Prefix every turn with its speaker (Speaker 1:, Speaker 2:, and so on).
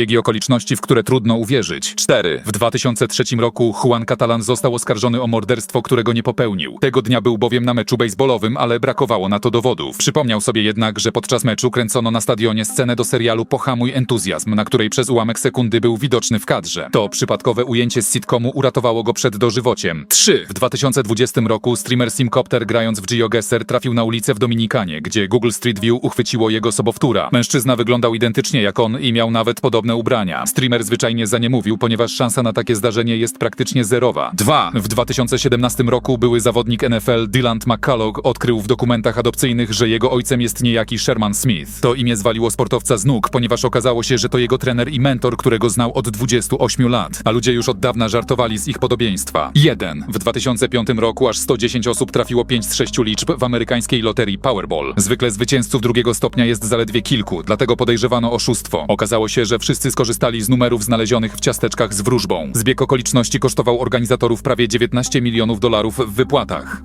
Speaker 1: Zbiegi okoliczności, w które trudno uwierzyć. 4. W 2003 roku Juan Catalan został oskarżony o morderstwo, którego nie popełnił. Tego dnia był bowiem na meczu baseballowym, ale brakowało na to dowodów. Przypomniał sobie jednak, że podczas meczu kręcono na stadionie scenę do serialu Pohamuj entuzjazm, na której przez ułamek sekundy był widoczny w kadrze. To przypadkowe ujęcie z sitcomu uratowało go przed dożywociem. 3. W 2020 roku streamer Simcopter grając w GeoGuessr trafił na ulicę w Dominikanie, gdzie Google Street View uchwyciło jego sobowtóra. Mężczyzna wyglądał identycznie jak on i miał nawet podobne ubrania. Streamer zwyczajnie za nie mówił, ponieważ szansa na takie zdarzenie jest praktycznie zerowa. 2. W 2017 roku były zawodnik NFL Dylan McCullough odkrył w dokumentach adopcyjnych, że jego ojcem jest niejaki Sherman Smith. To imię zwaliło sportowca z nóg, ponieważ okazało się, że to jego trener i mentor, którego znał od 28 lat, a ludzie już od dawna żartowali z ich podobieństwa. 1. W 2005 roku aż 110 osób trafiło 5 z 6 liczb w amerykańskiej loterii Powerball. Zwykle zwycięzców drugiego stopnia jest zaledwie kilku, dlatego podejrzewano oszustwo. Okazało się, że wszyscy skorzystali z numerów znalezionych w ciasteczkach z wróżbą. Zbieg okoliczności kosztował organizatorów prawie 19 milionów dolarów w wypłatach.